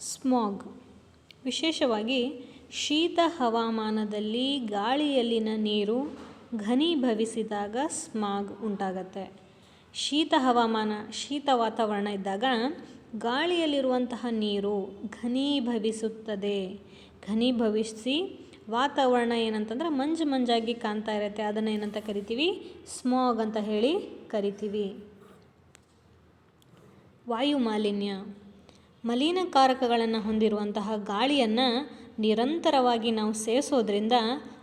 Smog. ವಿಶೇಷವಾಗಿ ಶೀತ ಹವಾಮಾನದಲ್ಲಿ ಗಾಳಿಯಲ್ಲಿನ ನೀರು ಘನೀಭವಿಸಿದಾಗ ಸ್ಮಾಗ್ ಉಂಟಾಗತ್ತೆ. ಶೀತ ಹವಾಮಾನ, ಶೀತ ವಾತಾವರಣ ಇದ್ದಾಗ ಗಾಳಿಯಲ್ಲಿರುವಂತಹ ನೀರು ಘನೀಭವಿಸುತ್ತದೆ. ಘನೀಭವಿಸಿ ವಾತಾವರಣ ಏನಂತಂದ್ರೆ ಮಂಜು ಮಂಜಾಗಿ ಕಾಣ್ತಾ ಇರುತ್ತೆ. ಅದನ್ನು ಏನಂತ ಕರಿತೀವಿ? ಸ್ಮಾಗ್ ಅಂತ ಹೇಳಿ ಕರಿತೀವಿ. ವಾಯು ಮಾಲಿನ್ಯ ಮಲಿನಕಾರಕಗಳನ್ನು ಹೊಂದಿರುವಂತಹ ಗಾಳಿಯನ್ನು ನಿರಂತರವಾಗಿ ನಾವು ಸೇವಿಸೋದ್ರಿಂದ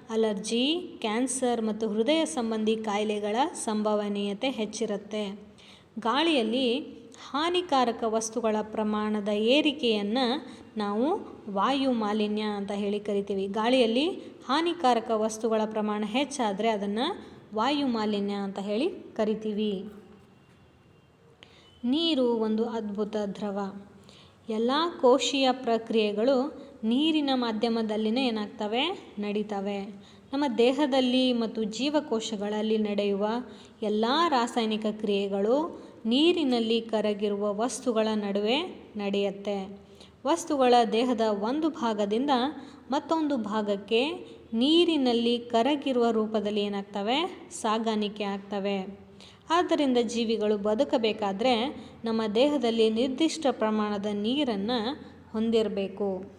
ಅಲರ್ಜಿ, ಕ್ಯಾನ್ಸರ್ ಮತ್ತು ಹೃದಯ ಸಂಬಂಧಿ ಕಾಯಿಲೆಗಳ ಸಂಭವನೀಯತೆ ಹೆಚ್ಚಿರುತ್ತೆ. ಗಾಳಿಯಲ್ಲಿ ಹಾನಿಕಾರಕ ವಸ್ತುಗಳ ಪ್ರಮಾಣದ ಏರಿಕೆಯನ್ನು ನಾವು ವಾಯು ಮಾಲಿನ್ಯ ಅಂತ ಹೇಳಿ ಕರಿತೀವಿ. ಗಾಳಿಯಲ್ಲಿ ಹಾನಿಕಾರಕ ವಸ್ತುಗಳ ಪ್ರಮಾಣ ಹೆಚ್ಚಾದರೆ ಅದನ್ನು ವಾಯು ಮಾಲಿನ್ಯ ಅಂತ ಹೇಳಿ ಕರಿತೀವಿ. ನೀರು ಒಂದು ಅದ್ಭುತ ದ್ರವ. ಎಲ್ಲ ಕೋಶೀಯ ಪ್ರಕ್ರಿಯೆಗಳು ನೀರಿನ ಮಾಧ್ಯಮದಲ್ಲಿನೇ ಏನಾಗ್ತವೆ? ನಡೀತವೆ. ನಮ್ಮ ದೇಹದಲ್ಲಿ ಮತ್ತು ಜೀವಕೋಶಗಳಲ್ಲಿ ನಡೆಯುವ ಎಲ್ಲ ರಾಸಾಯನಿಕ ಕ್ರಿಯೆಗಳು ನೀರಿನಲ್ಲಿ ಕರಗಿರುವ ವಸ್ತುಗಳ ನಡುವೆ ನಡೆಯುತ್ತೆ. ವಸ್ತುಗಳ ದೇಹದ ಒಂದು ಭಾಗದಿಂದ ಮತ್ತೊಂದು ಭಾಗಕ್ಕೆ ನೀರಿನಲ್ಲಿ ಕರಗಿರುವ ರೂಪದಲ್ಲಿ ಏನಾಗ್ತವೆ? ಸಾಗಾಣಿಕೆ ಆಗ್ತವೆ. ಆದ್ದರಿಂದ ಜೀವಿಗಳು ಬದುಕಬೇಕಾದರೆ ನಮ್ಮ ದೇಹದಲ್ಲಿ ನಿರ್ದಿಷ್ಟ ಪ್ರಮಾಣದ ನೀರನ್ನು ಹೊಂದಿರಬೇಕು.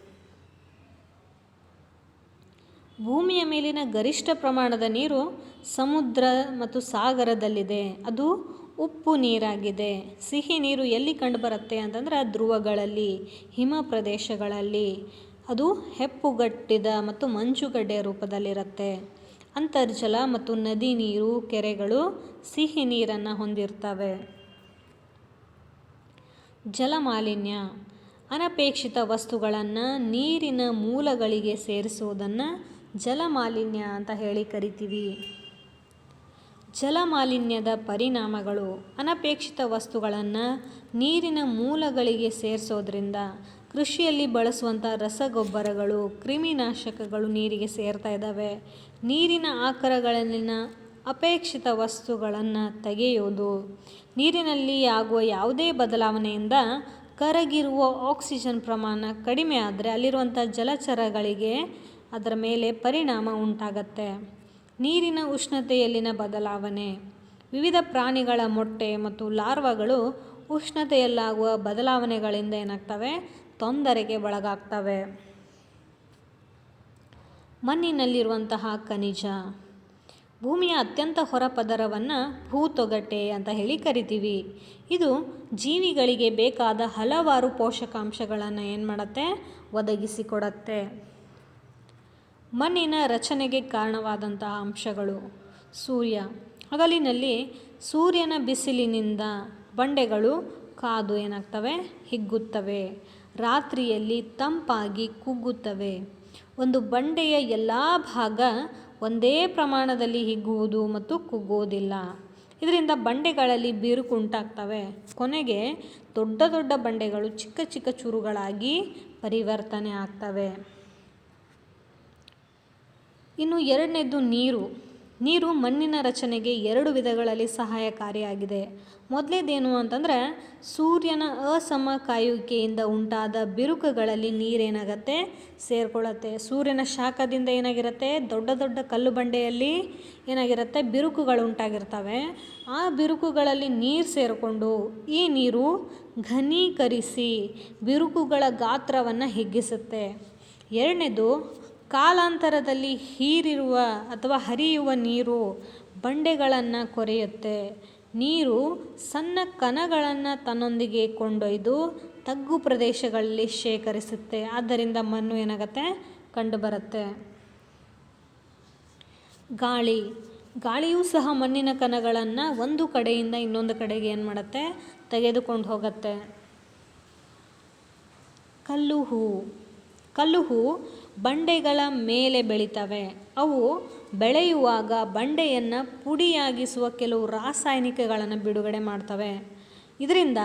ಭೂಮಿಯ ಮೇಲಿನ ಗರಿಷ್ಠ ಪ್ರಮಾಣದ ನೀರು ಸಮುದ್ರ ಮತ್ತು ಸಾಗರದಲ್ಲಿದೆ. ಅದು ಉಪ್ಪು ನೀರಾಗಿದೆ. ಸಿಹಿ ನೀರು ಎಲ್ಲಿ ಕಂಡುಬರುತ್ತೆ ಅಂತಂದ್ರೆ ಧ್ರುವಗಳಲ್ಲಿ, ಹಿಮ ಪ್ರದೇಶಗಳಲ್ಲಿ. ಅದು ಹೆಪ್ಪುಗಟ್ಟಿದ ಮತ್ತು ಮಂಜುಗಡ್ಡೆಯ ರೂಪದಲ್ಲಿರುತ್ತೆ. ಅಂತರ್ಜಲ ಮತ್ತು ನದಿ ನೀರು ಕೆರೆಗಳು ಸಿಹಿ ನೀರನ್ನು ಹೊಂದಿರ್ತವೆ. ಜಲಮಾಲಿನ್ಯ, ಅನಪೇಕ್ಷಿತ ವಸ್ತುಗಳನ್ನು ನೀರಿನ ಮೂಲಗಳಿಗೆ ಸೇರಿಸುವುದನ್ನು ಜಲಮಾಲಿನ್ಯ ಅಂತ ಹೇಳಿ ಕರಿತೀವಿ. ಜಲಮಾಲಿನ್ಯದ ಪರಿಣಾಮಗಳು ಅನಪೇಕ್ಷಿತ ವಸ್ತುಗಳನ್ನು ನೀರಿನ ಮೂಲಗಳಿಗೆ ಸೇರಿಸೋದ್ರಿಂದ ಕೃಷಿಯಲ್ಲಿ ಬಳಸುವಂಥ ರಸಗೊಬ್ಬರಗಳು, ಕ್ರಿಮಿನಾಶಕಗಳು ನೀರಿಗೆ ಸೇರ್ತಾ ಇದ್ದಾವೆ. ನೀರಿನ ಆಕರಗಳಲ್ಲಿನ ಅಪೇಕ್ಷಿತ ವಸ್ತುಗಳನ್ನು ತೆಗೆಯೋದು ನೀರಿನಲ್ಲಿ ಆಗುವ ಯಾವುದೇ ಬದಲಾವಣೆಯಿಂದ ಕರಗಿರುವ ಆಕ್ಸಿಜನ್ ಪ್ರಮಾಣ ಕಡಿಮೆ ಆದರೆ ಅಲ್ಲಿರುವಂಥ ಜಲಚರಗಳಿಗೆ ಅದರ ಮೇಲೆ ಪರಿಣಾಮ ಉಂಟಾಗತ್ತೆ. ನೀರಿನ ಉಷ್ಣತೆಯಲ್ಲಿನ ಬದಲಾವಣೆ. ವಿವಿಧ ಪ್ರಾಣಿಗಳ ಮೊಟ್ಟೆ ಮತ್ತು ಲಾರ್ವಾಗಳು ಉಷ್ಣತೆಯಲ್ಲಾಗುವ ಬದಲಾವಣೆಗಳಿಂದ ಏನಾಗ್ತವೆ? ತೊಂದರೆಗೆ ಒಳಗಾಗ್ತವೆ. ಮಣ್ಣಿನಲ್ಲಿರುವಂತಹ ಖನಿಜ, ಭೂಮಿಯ ಅತ್ಯಂತ ಹೊರಪದರವನ್ನು ಭೂತೊಗಟೆ ಅಂತ ಹೇಳಿ ಕರಿತೀವಿ. ಇದು ಜೀವಿಗಳಿಗೆ ಬೇಕಾದ ಹಲವಾರು ಪೋಷಕಾಂಶಗಳನ್ನು ಏನು ಮಾಡುತ್ತೆ? ಒದಗಿಸಿಕೊಡತ್ತೆ. ಮಣ್ಣಿನ ರಚನೆಗೆ ಕಾರಣವಾದಂತಹ ಅಂಶಗಳು ಸೂರ್ಯ. ಹಗಲಿನಲ್ಲಿ ಸೂರ್ಯನ ಬಿಸಿಲಿನಿಂದ ಬಂಡೆಗಳು ಕಾದು ಏನಾಗ್ತವೆ? ಹಿಗ್ಗುತ್ತವೆ. ರಾತ್ರಿಯಲ್ಲಿ ತಂಪಾಗಿ ಕುಗ್ಗುತ್ತವೆ. ಒಂದು ಬಂಡೆಯ ಎಲ್ಲ ಭಾಗ ಒಂದೇ ಪ್ರಮಾಣದಲ್ಲಿ ಹಿಗ್ಗುವುದು ಮತ್ತು ಕುಗ್ಗುವುದಿಲ್ಲ. ಇದರಿಂದ ಬಂಡೆಗಳಲ್ಲಿ ಬಿರುಕು ಉಂಟಾಗ್ತವೆ. ಕೊನೆಗೆ ದೊಡ್ಡ ದೊಡ್ಡ ಬಂಡೆಗಳು ಚಿಕ್ಕ ಚಿಕ್ಕ ಚೂರುಗಳಾಗಿ ಪರಿವರ್ತನೆ ಆಗ್ತವೆ. ಇನ್ನು ಎರಡನೇದು ನೀರು. ನೀರು ಮಣ್ಣಿನ ರಚನೆಗೆ ಎರಡು ವಿಧಗಳಲ್ಲಿ ಸಹಾಯಕಾರಿಯಾಗಿದೆ. ಮೊದಲೇದೇನು ಅಂತಂದರೆ, ಸೂರ್ಯನ ಅಸಮ ಕಾಯುವಿಕೆಯಿಂದ ಉಂಟಾದ ಬಿರುಕುಗಳಲ್ಲಿ ನೀರೇನಾಗತ್ತೆ? ಸೇರ್ಕೊಳ್ಳುತ್ತೆ ಸೂರ್ಯನ ಶಾಖದಿಂದ ಏನಾಗಿರುತ್ತೆ? ದೊಡ್ಡ ದೊಡ್ಡ ಕಲ್ಲು ಬಂಡೆಯಲ್ಲಿ ಏನಾಗಿರುತ್ತೆ? ಬಿರುಕುಗಳು ಉಂಟಾಗಿರ್ತವೆ. ಆ ಬಿರುಕುಗಳಲ್ಲಿ ನೀರು ಸೇರಿಕೊಂಡು ಈ ನೀರು ಘನೀಕರಿಸಿ ಬಿರುಕುಗಳ ಗಾತ್ರವನ್ನು ಹಿಗ್ಗಿಸುತ್ತೆ. ಎರಡನೇದು ಕಾಲಾಂತರದಲ್ಲಿ ಹೀರಿರುವ ಅಥವಾ ಹರಿಯುವ ನೀರು ಬಂಡೆಗಳನ್ನು ಕೊರೆಯುತ್ತೆ. ನೀರು ಸಣ್ಣ ಕಣಗಳನ್ನು ತನ್ನೊಂದಿಗೆ ಕೊಂಡೊಯ್ದು ತಗ್ಗು ಪ್ರದೇಶಗಳಲ್ಲಿ ಶೇಖರಿಸುತ್ತೆ. ಆದ್ದರಿಂದ ಮಣ್ಣು ಏನಾಗುತ್ತೆ? ಕಂಡುಬರುತ್ತೆ. ಗಾಳಿ. ಗಾಳಿಯೂ ಸಹ ಮಣ್ಣಿನ ಕಣಗಳನ್ನು ಒಂದು ಕಡೆಯಿಂದ ಇನ್ನೊಂದು ಕಡೆಗೆ ಏನು ಮಾಡುತ್ತೆ? ತೆಗೆದುಕೊಂಡು ಹೋಗುತ್ತೆ. ಕಲ್ಲು ಹೂ ಕಲ್ಲು ಹೂ ಬಂಡೆಗಳ ಮೇಲೆ ಬೆಳಿತವೆ. ಅವು ಬೆಳೆಯುವಾಗ ಬಂಡೆಯನ್ನು ಪುಡಿಯಾಗಿಸುವ ಕೆಲವು ರಾಸಾಯನಿಕಗಳನ್ನು ಬಿಡುಗಡೆ ಮಾಡ್ತವೆ. ಇದರಿಂದ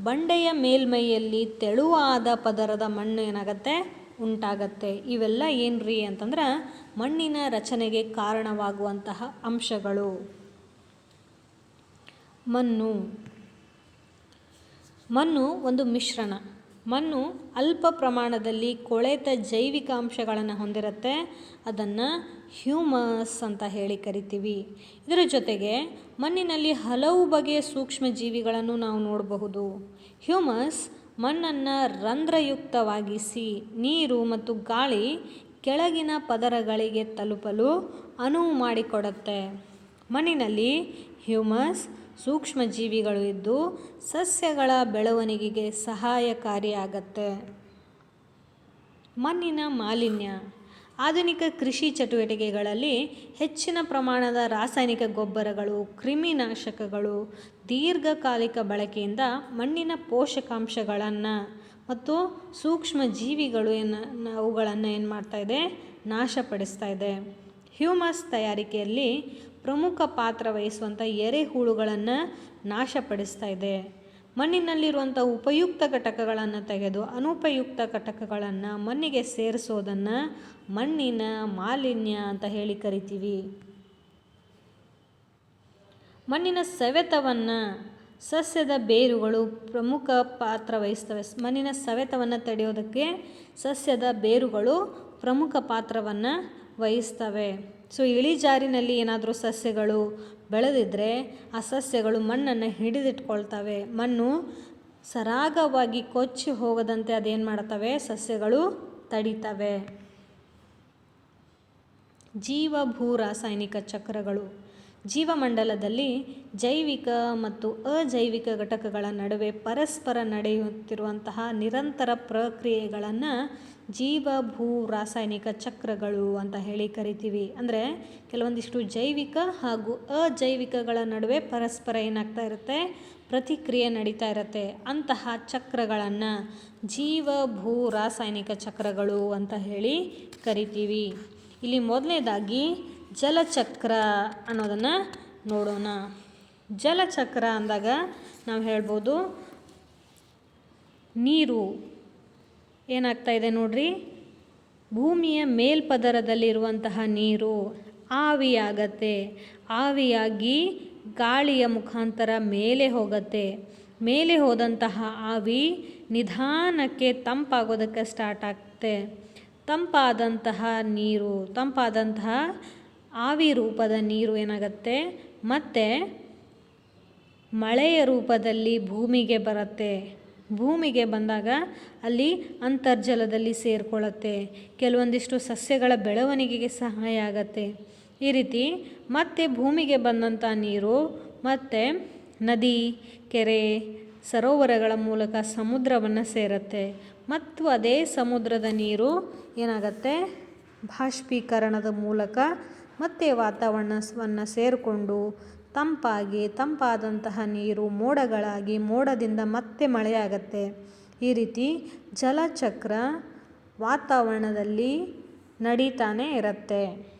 ಬಂಡೆಯ ಮೇಲ್ಮೈಯಲ್ಲಿ ತೆಳುವಾದ ಪದರದ ಮಣ್ಣು ಏನಾಗತ್ತೆ? ಉಂಟಾಗತ್ತೆ. ಇವೆಲ್ಲ ಏನ್ರಿ ಅಂತಂದ್ರೆ ಮಣ್ಣಿನ ರಚನೆಗೆ ಕಾರಣವಾಗುವಂತಹ ಅಂಶಗಳು. ಮಣ್ಣು. ಮಣ್ಣು ಒಂದು ಮಿಶ್ರಣ. ಮಣ್ಣು ಅಲ್ಪ ಪ್ರಮಾಣದಲ್ಲಿ ಕೊಳೆತ ಜೈವಿಕ ಅಂಶಗಳನ್ನು ಹೊಂದಿರುತ್ತೆ. ಅದನ್ನು ಹ್ಯೂಮಸ್ ಅಂತ ಹೇಳಿ ಕರಿತೀವಿ. ಇದರ ಜೊತೆಗೆ ಮಣ್ಣಿನಲ್ಲಿ ಹಲವು ಬಗೆಯ ಸೂಕ್ಷ್ಮ ಜೀವಿಗಳನ್ನು ನಾವು ನೋಡಬಹುದು. ಹ್ಯೂಮಸ್ ಮಣ್ಣನ್ನು ರಂಧ್ರಯುಕ್ತವಾಗಿಸಿ ನೀರು ಮತ್ತು ಗಾಳಿ ಕೆಳಗಿನ ಪದರಗಳಿಗೆ ತಲುಪಲು ಅನುವು ಮಾಡಿಕೊಡುತ್ತೆ. ಮಣ್ಣಿನಲ್ಲಿ ಹ್ಯೂಮಸ್ ಸೂಕ್ಷ್ಮ ಜೀವಿಗಳು ಇದ್ದು ಸಸ್ಯಗಳ ಬೆಳವಣಿಗೆಗೆ ಸಹಾಯಕಾರಿಯಾಗತ್ತೆ. ಮಣ್ಣಿನ ಮಾಲಿನ್ಯ. ಆಧುನಿಕ ಕೃಷಿ ಚಟುವಟಿಕೆಗಳಲ್ಲಿ ಹೆಚ್ಚಿನ ಪ್ರಮಾಣದ ರಾಸಾಯನಿಕ ಗೊಬ್ಬರಗಳು, ಕ್ರಿಮಿನಾಶಕಗಳು, ದೀರ್ಘಕಾಲಿಕ ಬಳಕೆಯಿಂದ ಮಣ್ಣಿನ ಪೋಷಕಾಂಶಗಳನ್ನು ಮತ್ತು ಸೂಕ್ಷ್ಮ ಜೀವಿಗಳು ಏನು ಅವುಗಳನ್ನು ಏನು ಮಾಡ್ತಾ ಇದೆ? ನಾಶಪಡಿಸ್ತಾ ಇದೆ. ಹ್ಯೂಮಸ್ ತಯಾರಿಕೆಯಲ್ಲಿ ಪ್ರಮುಖ ಪಾತ್ರ ವಹಿಸುವಂಥ ಎರೆಹುಳುಗಳನ್ನು ನಾಶಪಡಿಸ್ತಾ ಇದೆ. ಮಣ್ಣಿನಲ್ಲಿರುವಂಥ ಉಪಯುಕ್ತ ಘಟಕಗಳನ್ನು ತೆಗೆದು ಅನುಪಯುಕ್ತ ಘಟಕಗಳನ್ನು ಮಣ್ಣಿಗೆ ಸೇರಿಸೋದನ್ನು ಮಣ್ಣಿನ ಮಾಲಿನ್ಯ ಅಂತ ಹೇಳಿ ಕರಿತೀವಿ. ಮಣ್ಣಿನ ಸವೆತವನ್ನು ಸಸ್ಯದ ಬೇರುಗಳು ಪ್ರಮುಖ ಪಾತ್ರ ವಹಿಸ್ತವೆ. ಮಣ್ಣಿನ ಸವೆತವನ್ನು ತಡೆಯೋದಕ್ಕೆ ಸಸ್ಯದ ಬೇರುಗಳು ಪ್ರಮುಖ ಪಾತ್ರವನ್ನು ವಹಿಸ್ತವೆ. ಸೊ ಇಳಿಜಾರಿನಲ್ಲಿ ಏನಾದರೂ ಸಸ್ಯಗಳು ಬೆಳೆದಿದ್ದರೆ ಆ ಸಸ್ಯಗಳು ಮಣ್ಣನ್ನು ಹಿಡಿದಿಟ್ಕೊಳ್ತವೆ. ಮಣ್ಣು ಸರಾಗವಾಗಿ ಕೊಚ್ಚಿ ಹೋಗದಂತೆ ಅದೇನು ಮಾಡ್ತವೆ? ಸಸ್ಯಗಳು ತಡಿತವೆ. ಜೀವ ಭೂ ರಾಸಾಯನಿಕ ಚಕ್ರಗಳು. ಜೀವಮಂಡಲದಲ್ಲಿ ಜೈವಿಕ ಮತ್ತು ಅಜೈವಿಕ ಘಟಕಗಳ ನಡುವೆ ಪರಸ್ಪರ ನಡೆಯುತ್ತಿರುವಂತಹ ನಿರಂತರ ಪ್ರಕ್ರಿಯೆಗಳನ್ನು ಜೀವ, ಭೂ, ರಾಸಾಯನಿಕ ಚಕ್ರಗಳು ಅಂತ ಹೇಳಿ ಕರಿತೀವಿ. ಅಂದರೆ ಕೆಲವೊಂದಿಷ್ಟು ಜೈವಿಕ ಹಾಗೂ ಅಜೈವಿಕಗಳ ನಡುವೆ ಪರಸ್ಪರ ಏನಾಗ್ತಾ ಇರುತ್ತೆ? ಪ್ರತಿಕ್ರಿಯೆ ನಡೀತಾ ಇರುತ್ತೆ. ಅಂತಹ ಚಕ್ರಗಳನ್ನು ಜೀವ, ಭೂ, ರಾಸಾಯನಿಕ ಚಕ್ರಗಳು ಅಂತ ಹೇಳಿ ಕರಿತೀವಿ. ಇಲ್ಲಿ ಮೊದಲನೇದಾಗಿ ಜಲಚಕ್ರ ಅನ್ನೋದನ್ನು ನೋಡೋಣ. ಜಲಚಕ್ರ ಅಂದಾಗ ನಾವು ಹೇಳ್ಬೋದು ನೀರು. ಏನಾಗ್ತಾ ಇದೆ ನೋಡ್ರಿ? ಭೂಮಿಯ ಮೇಲ್ಪದರದಲ್ಲಿರುವಂತಹ ನೀರು ಆವಿಯಾಗತ್ತೆ. ಆವಿಯಾಗಿ ಗಾಳಿಯ ಮುಖಾಂತರ ಮೇಲೆ ಹೋಗತ್ತೆ. ಮೇಲೆ ಹೋದಂತಹ ಆವಿ ನಿಧಾನಕ್ಕೆ ತಂಪಾಗೋದಕ್ಕೆ ಸ್ಟಾರ್ಟ್ ಆಗುತ್ತೆ ತಂಪಾದಂತಹ ನೀರು, ತಂಪಾದಂತಹ ಆವಿ ರೂಪದ ನೀರು ಏನಾಗುತ್ತೆ? ಮತ್ತು ಮಳೆಯ ರೂಪದಲ್ಲಿ ಭೂಮಿಗೆ ಬರುತ್ತೆ. ಭೂಮಿಗೆ ಬಂದಾಗ ಅಲ್ಲಿ ಅಂತರ್ಜಲದಲ್ಲಿ ಸೇರಿಕೊಳ್ಳುತ್ತೆ. ಕೆಲವೊಂದಿಷ್ಟು ಸಸ್ಯಗಳ ಬೆಳವಣಿಗೆಗೆ ಸಹಾಯ ಆಗತ್ತೆ. ಈ ರೀತಿ ಮತ್ತೆ ಭೂಮಿಗೆ ಬಂದಂಥ ನೀರು, ಮತ್ತು ನದಿ, ಕೆರೆ, ಸರೋವರಗಳ ಮೂಲಕ ಸಮುದ್ರವನ್ನು ಸೇರುತ್ತೆ. ಮತ್ತು ಅದೇ ಸಮುದ್ರದ ನೀರು ಏನಾಗತ್ತೆ? ಬಾಷ್ಪೀಕರಣದ ಮೂಲಕ ಮತ್ತೆ ವಾತಾವರಣವನ್ನು ಸೇರಿಕೊಂಡು ತಂಪಾಗಿ ತಂಪಾದಂತಹ ನೀರು ಮೋಡಗಳಾಗಿ ಮೋಡದಿಂದ ಮತ್ತೆ ಮಳೆಯಾಗತ್ತೆ. ಈ ರೀತಿ ಜಲಚಕ್ರ ವಾತಾವರಣದಲ್ಲಿ ನಡೀತಾನೆ ಇರುತ್ತೆ.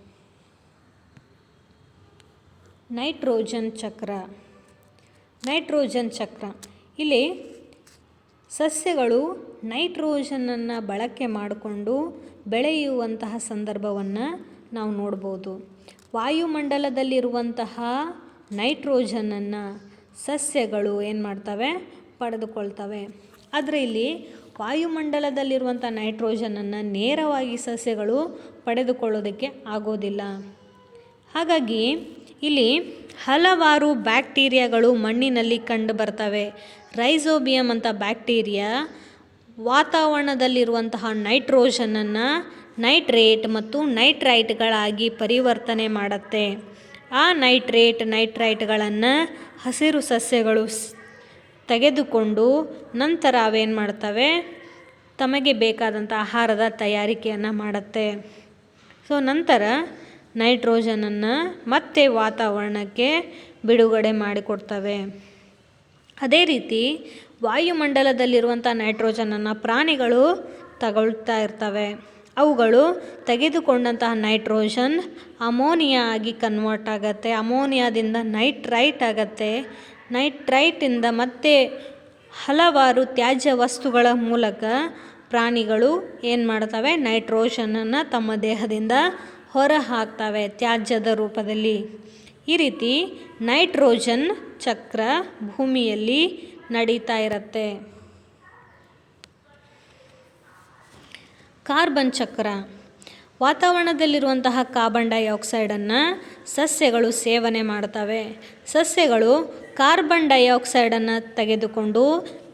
ನೈಟ್ರೋಜನ್ ಚಕ್ರ. ನೈಟ್ರೋಜನ್ ಚಕ್ರ. ಇಲ್ಲಿ ಸಸ್ಯಗಳು ನೈಟ್ರೋಜನನ್ನು ಬಳಕೆ ಮಾಡಿಕೊಂಡು ಬೆಳೆಯುವಂತಹ ಸಂದರ್ಭವನ್ನು ನಾವು ನೋಡ್ಬೋದು. ವಾಯುಮಂಡಲದಲ್ಲಿರುವಂತಹ ನೈಟ್ರೋಜನನ್ನು ಸಸ್ಯಗಳು ಏನು ಮಾಡ್ತವೆ? ಪಡೆದುಕೊಳ್ತವೆ. ಆದರೆ ಇಲ್ಲಿ ವಾಯುಮಂಡಲದಲ್ಲಿರುವಂಥ ನೈಟ್ರೋಜನನ್ನು ನೇರವಾಗಿ ಸಸ್ಯಗಳು ಪಡೆದುಕೊಳ್ಳೋದಕ್ಕೆ ಆಗೋದಿಲ್ಲ. ಹಾಗಾಗಿ ಇಲ್ಲಿ ಹಲವಾರು ಬ್ಯಾಕ್ಟೀರಿಯಾಗಳು ಮಣ್ಣಿನಲ್ಲಿ ಕಂಡು ಬರ್ತವೆ. ರೈಸೋಬಿಯಂ ಅಂತ ಬ್ಯಾಕ್ಟೀರಿಯಾ ವಾತಾವರಣದಲ್ಲಿರುವಂತಹ ನೈಟ್ರೋಜನನ್ನು ನೈಟ್ರೇಟ್ ಮತ್ತು ನೈಟ್ರೈಟ್ಗಳಾಗಿ ಪರಿವರ್ತನೆ ಮಾಡುತ್ತೆ. ಆ ನೈಟ್ರೇಟ್, ನೈಟ್ರೈಟ್ಗಳನ್ನು ಹಸಿರು ಸಸ್ಯಗಳು ತೆಗೆದುಕೊಂಡು ನಂತರ ಅವೇನು ಮಾಡ್ತವೆ? ತಮಗೆ ಬೇಕಾದಂಥ ಆಹಾರದ ತಯಾರಿಕೆಯನ್ನು ಮಾಡುತ್ತೆ. ಸೊ, ನಂತರ ನೈಟ್ರೋಜನನ್ನು ಮತ್ತೆ ವಾತಾವರಣಕ್ಕೆ ಬಿಡುಗಡೆ ಮಾಡಿಕೊಡ್ತವೆ. ಅದೇ ರೀತಿ ವಾಯುಮಂಡಲದಲ್ಲಿರುವಂಥ ನೈಟ್ರೋಜನನ್ನು ಪ್ರಾಣಿಗಳು ತಗೊಳ್ತಾ ಇರ್ತವೆ. ಅವುಗಳು ತೆಗೆದುಕೊಂಡಂತಹ ನೈಟ್ರೋಜನ್ ಅಮೋನಿಯಾ ಆಗಿ ಕನ್ವರ್ಟ್ ಆಗುತ್ತೆ. ಅಮೋನಿಯಾದಿಂದ ನೈಟ್ರೈಟ್ ಆಗುತ್ತೆ. ನೈಟ್ರೈಟಿಂದ ಮತ್ತೆ ಹಲವಾರು ತ್ಯಾಜ್ಯ ವಸ್ತುಗಳ ಮೂಲಕ ಪ್ರಾಣಿಗಳು ಏನು ಮಾಡ್ತವೆ? ನೈಟ್ರೋಜನನ್ನು ತಮ್ಮ ದೇಹದಿಂದ ಹೊರ ಹಾಕ್ತವೆ ತ್ಯಾಜ್ಯದ ರೂಪದಲ್ಲಿ. ಈ ರೀತಿ ನೈಟ್ರೋಜನ್ ಚಕ್ರ ಭೂಮಿಯಲ್ಲಿ ನಡೀತಾ ಇರುತ್ತೆ. ಕಾರ್ಬನ್ ಚಕ್ರ. ವಾತಾವರಣದಲ್ಲಿರುವಂತಹ ಕಾರ್ಬನ್ ಡೈಆಕ್ಸೈಡನ್ನು ಸಸ್ಯಗಳು ಸೇವನೆ ಮಾಡ್ತವೆ. ಸಸ್ಯಗಳು ಕಾರ್ಬನ್ ಡೈಆಕ್ಸೈಡನ್ನು ತೆಗೆದುಕೊಂಡು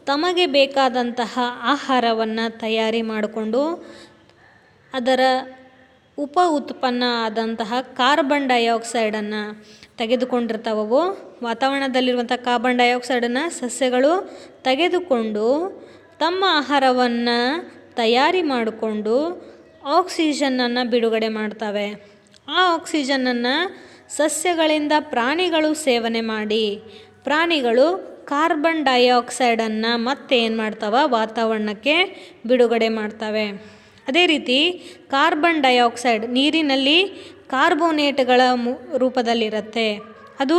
ತಮಗೆ ಬೇಕಾದಂತಹ ಆಹಾರವನ್ನು ತಯಾರಿ ಮಾಡಿಕೊಂಡು ಅದರ ಉಪ ಉತ್ಪನ್ನ ಆದಂತಹ ಕಾರ್ಬನ್ ಡೈಆಕ್ಸೈಡನ್ನು ತೆಗೆದುಕೊಂಡಿರ್ತಾವವು. ವಾತಾವರಣದಲ್ಲಿರುವಂಥ ಕಾರ್ಬನ್ ಡೈಆಕ್ಸೈಡನ್ನು ಸಸ್ಯಗಳು ತೆಗೆದುಕೊಂಡು ತಮ್ಮ ಆಹಾರವನ್ನು ತಯಾರಿ ಮಾಡಿಕೊಂಡು ಆಕ್ಸಿಜನನ್ನು ಬಿಡುಗಡೆ ಮಾಡ್ತವೆ. ಆ ಆಕ್ಸಿಜನನ್ನು ಸಸ್ಯಗಳಿಂದ ಪ್ರಾಣಿಗಳು ಸೇವನೆ ಮಾಡಿ, ಪ್ರಾಣಿಗಳು ಕಾರ್ಬನ್ ಡೈಆಕ್ಸೈಡನ್ನು ಮತ್ತೆ ಏನು ಮಾಡ್ತವೆ? ವಾತಾವರಣಕ್ಕೆ ಬಿಡುಗಡೆ ಮಾಡ್ತವೆ. ಅದೇ ರೀತಿ ಕಾರ್ಬನ್ ಡೈಆಕ್ಸೈಡ್ ನೀರಿನಲ್ಲಿ ಕಾರ್ಬೋನೇಟ್ಗಳ ಮು, ರೂಪದಲ್ಲಿರುತ್ತೆ. ಅದು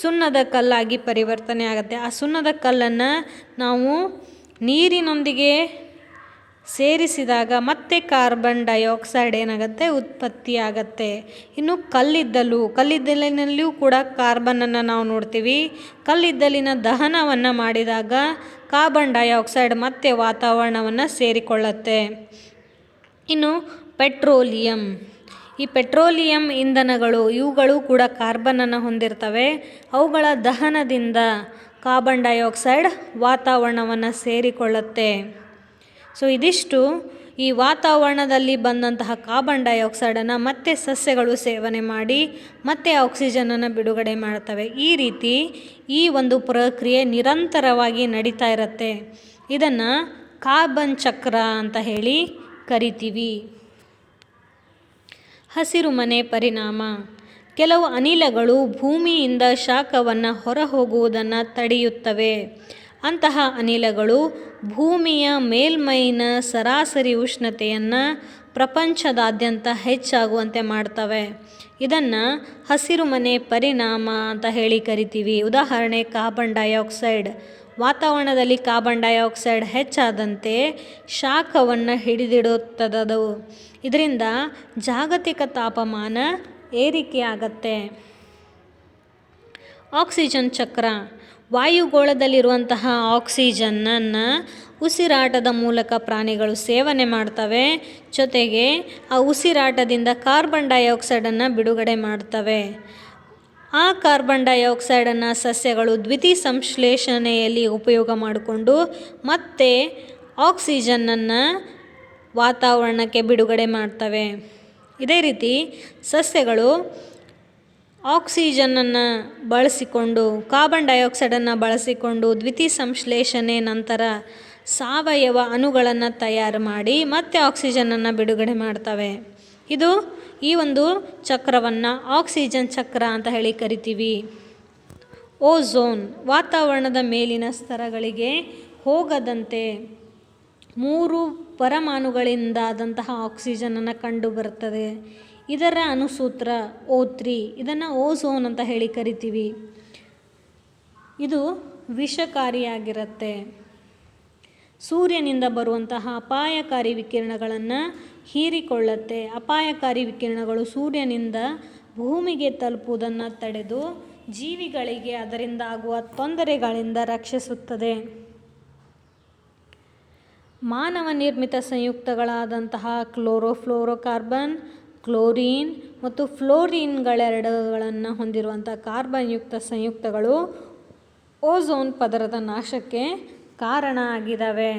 ಸುಣ್ಣದ ಕಲ್ಲಾಗಿ ಪರಿವರ್ತನೆ ಆಗುತ್ತೆ. ಆ ಸುಣ್ಣದ ಕಲ್ಲನ್ನು ನಾವು ನೀರಿನೊಂದಿಗೆ ಸೇರಿಸಿದಾಗ ಮತ್ತೆ ಕಾರ್ಬನ್ ಡೈಆಕ್ಸೈಡ್ ಏನಾಗುತ್ತೆ? ಉತ್ಪತ್ತಿ ಆಗತ್ತೆ ಇನ್ನು ಕಲ್ಲಿದ್ದಲು, ಕಲ್ಲಿದ್ದಲಿನಲ್ಲಿಯೂ ಕೂಡ ಕಾರ್ಬನನ್ನು ನಾವು ನೋಡ್ತೀವಿ. ಕಲ್ಲಿದ್ದಲಿನ ದಹನವನ್ನು ಮಾಡಿದಾಗ ಕಾರ್ಬನ್ ಡೈಆಕ್ಸೈಡ್ ಮತ್ತೆ ವಾತಾವರಣವನ್ನು ಸೇರಿಕೊಳ್ಳುತ್ತೆ. ಇನ್ನು ಪೆಟ್ರೋಲಿಯಂ. ಈ ಪೆಟ್ರೋಲಿಯಂ ಇಂಧನಗಳು, ಇವುಗಳು ಕೂಡ ಕಾರ್ಬನನ್ನು ಹೊಂದಿರ್ತವೆ. ಅವುಗಳ ದಹನದಿಂದ ಕಾರ್ಬನ್ ಡೈಆಕ್ಸೈಡ್ ವಾತಾವರಣವನ್ನು ಸೇರಿಕೊಳ್ಳುತ್ತೆ. ಸೊ ಇದಿಷ್ಟು ಈ ವಾತಾವರಣದಲ್ಲಿ ಬಂದಂತಹ ಕಾರ್ಬನ್ ಡೈಆಕ್ಸೈಡನ್ನು ಮತ್ತೆ ಸಸ್ಯಗಳು ಸೇವನೆ ಮಾಡಿ, ಮತ್ತೆ ಆಕ್ಸಿಜನನ್ನು ಬಿಡುಗಡೆ ಮಾಡ್ತವೆ. ಈ ರೀತಿ ಈ ಒಂದು ಪ್ರಕ್ರಿಯೆ ನಿರಂತರವಾಗಿ ನಡೀತಾ ಇರುತ್ತೆ. ಇದನ್ನು ಕಾರ್ಬನ್ ಚಕ್ರ ಅಂತ ಹೇಳಿ ಕರಿತೀವಿ. ಹಸಿರುಮನೆ ಪರಿಣಾಮ. ಕೆಲವು ಅನಿಲಗಳು ಭೂಮಿಯಿಂದ ಶಾಖವನ್ನು ಹೊರಹೋಗುವುದನ್ನು ತಡೆಯುತ್ತವೆ. ಅಂತಹ ಅನಿಲಗಳು ಭೂಮಿಯ ಮೇಲ್ಮೈನ ಸರಾಸರಿ ಉಷ್ಣತೆಯನ್ನು ಪ್ರಪಂಚದಾದ್ಯಂತ ಹೆಚ್ಚಾಗುವಂತೆ ಮಾಡ್ತವೆ. ಇದನ್ನು ಹಸಿರುಮನೆ ಪರಿಣಾಮ ಅಂತ ಹೇಳಿ ಕರಿತೀವಿ. ಉದಾಹರಣೆ ಕಾರ್ಬನ್ ಡೈಆಕ್ಸೈಡ್ ವಾತಾವರಣದಲ್ಲಿ ಕಾರ್ಬನ್ ಡೈಆಕ್ಸೈಡ್ ಹೆಚ್ಚಾದಂತೆ ಶಾಖವನ್ನು ಹಿಡಿದಿಡುತ್ತದದು. ಇದರಿಂದ ಜಾಗತಿಕ ತಾಪಮಾನ ಏರಿಕೆಯಾಗತ್ತೆ. ಆಕ್ಸಿಜನ್ ಚಕ್ರ. ವಾಯುಗೋಳದಲ್ಲಿರುವಂತಹ ಆಕ್ಸಿಜನ್ನನ್ನು ಉಸಿರಾಟದ ಮೂಲಕ ಪ್ರಾಣಿಗಳು ಸೇವನೆ ಮಾಡ್ತವೆ. ಜೊತೆಗೆ ಆ ಉಸಿರಾಟದಿಂದ ಕಾರ್ಬನ್ ಡೈಆಕ್ಸೈಡನ್ನು ಬಿಡುಗಡೆ ಮಾಡ್ತವೆ. ಆ ಕಾರ್ಬನ್ ಡೈಆಕ್ಸೈಡನ್ನು ಸಸ್ಯಗಳು ದ್ವಿತಿ ಸಂಶ್ಲೇಷಣೆಯಲ್ಲಿ ಉಪಯೋಗ ಮಾಡಿಕೊಂಡು ಮತ್ತೆ ಆಕ್ಸಿಜನ್ನನ್ನು ವಾತಾವರಣಕ್ಕೆ ಬಿಡುಗಡೆ ಮಾಡ್ತವೆ. ಇದೇ ರೀತಿ ಸಸ್ಯಗಳು ಆಕ್ಸಿಜನನ್ನು ಬಳಸಿಕೊಂಡು ಕಾರ್ಬನ್ ಡೈಆಕ್ಸೈಡನ್ನು ಬಳಸಿಕೊಂಡು ದ್ವಿತೀ ಸಂಶ್ಲೇಷಣೆ ನಂತರ ಸಾವಯವ ಅಣುಗಳನ್ನು ತಯಾರು ಮಾಡಿ ಮತ್ತೆ ಆಕ್ಸಿಜನನ್ನು ಬಿಡುಗಡೆ ಮಾಡ್ತವೆ. ಇದು ಈ ಒಂದು ಚಕ್ರವನ್ನು ಆಕ್ಸಿಜನ್ ಚಕ್ರ ಅಂತ ಹೇಳಿ ಕರಿತೀವಿ. ಓಝೋನ್ ವಾತಾವರಣದ ಮೇಲಿನ ಸ್ತರಗಳಿಗೆ ಹೋಗದಂತೆ ಮೂರು ಪರಮಾಣುಗಳಿಂದಾದಂತಹ ಆಕ್ಸಿಜನನ್ನು ಕಂಡುಬರುತ್ತದೆ ಇದರ ಅನುಸೂತ್ರ ಓ ತ್ರೀ ಇದನ್ನು ಓಝೋನ್ ಅಂತ ಹೇಳಿ ಕರಿತೀವಿ. ಇದು ವಿಷಕಾರಿಯಾಗಿರುತ್ತೆ. ಸೂರ್ಯನಿಂದ ಬರುವಂತಹ ಅಪಾಯಕಾರಿ ವಿಕಿರಣಗಳನ್ನು ಹೀರಿಕೊಳ್ಳುತ್ತೆ. ಅಪಾಯಕಾರಿ ವಿಕಿರಣಗಳು ಸೂರ್ಯನಿಂದ ಭೂಮಿಗೆ ತಲುಪುವುದನ್ನು ತಡೆದು ಜೀವಿಗಳಿಗೆ ಅದರಿಂದ ಆಗುವ ತೊಂದರೆಗಳಿಂದ ರಕ್ಷಿಸುತ್ತದೆ. ಮಾನವ ನಿರ್ಮಿತ ಸಂಯುಕ್ತಗಳಾದಂತಹ ಕ್ಲೋರೋಫ್ಲೋರೋಕಾರ್ಬನ್ ಕ್ಲೋರಿನ್ ಮತ್ತು ಫ್ಲೋರಿನ್ಗಳೆರಡುಗಳನ್ನು ಹೊಂದಿರುವಂಥ ಕಾರ್ಬನ್ ಯುಕ್ತ ಸಂಯುಕ್ತಗಳು ಓಝೋನ್ ಪದರದ ನಾಶಕ್ಕೆ ಕಾರಣ ಆಗಿದ್ದಾವೆ.